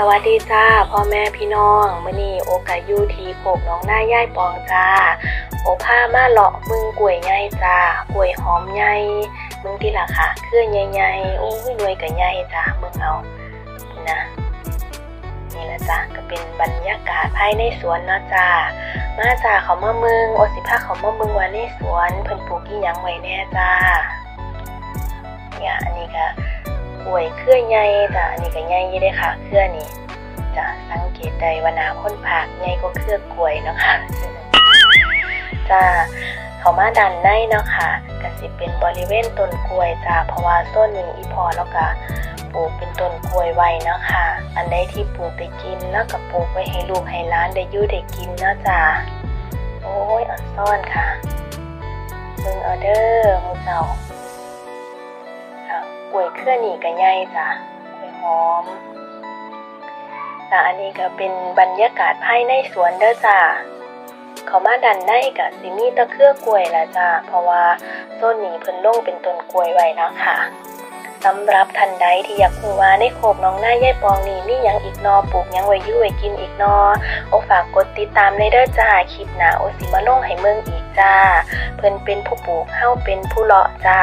สวัสดีจ้าพ่อแม่พี่น้องมื้อนี้โอกาอยู่ที่โคกน้องหน้าย่ายปองจ้าโอพามาเลาะมึงกล้วยใหญ่จ้ากล้วยหอมใหญ่มึงที่ล่ะค่ะเครื่อใหญ่ๆโอ้ยหน่วยก็ใหญ่จ้าเบิ่งเอานะนี่ละจ้าก็เป็นบรรยากาศภายในสวนนะจ้ามาจ้าเขามาเมืองโอสิพาเขามาเมืองว่าในสวนเพิ่นปลูกอีหยังไว้แน่จ้า ล้วยเครือใหญ่จ้ะอันนี้ก็ใหญ่ยี่ได้ค่ะ เครือนี้จะสังเกตได้ว่าหนาพ้นผักใหญ่ก็เครือกล้วยเนาะค่ะจ้าเขามาดันในเนาะค่ะก็สิเป็นบริเวณต้นกล้วยจ้าเพราะว่าต้นนี้อีพอแล้วก็ปลูกเป็นต้นกล้วยไว้เนาะค่ะ อันใดที่ปลูกได้กินแล้วก็ปลูกไว้ให้ลูกให้ล้านได้ยู่ได้กินเนาะจ้าโอ้ยอ่อนซ่อนค่ะเบิ่งเอาเด้อหมูเจ้า กล้วยเครือนี่ก็ใหญ่จ้ะกล้วยหอมแล้วอันนี้ก็เป็นบรรยากาศภายในสวนเด้อจ้ะเขามาดันได้ก็สิมีแตะเครือกล้วยละจ้ะเพราะว่าโซนนี้เพิ่นลงเป็นต้นกล้วยไว้แล้วค่ะสำหรับท่านใดที่อยากรู้ว่าในโคกหน้องหน้าย่ายปองนี่มียังอีกนอปลูกยังไว้อยู่ไว้กินอีกนอโอฝากกดติดตามในเด้อจ้าคลิปหนาโอสิมาลงให้เมืองอีกจ้า เพิ่นเป็นผู้ปลูกเฮาเป็นผู้เลาะจ้า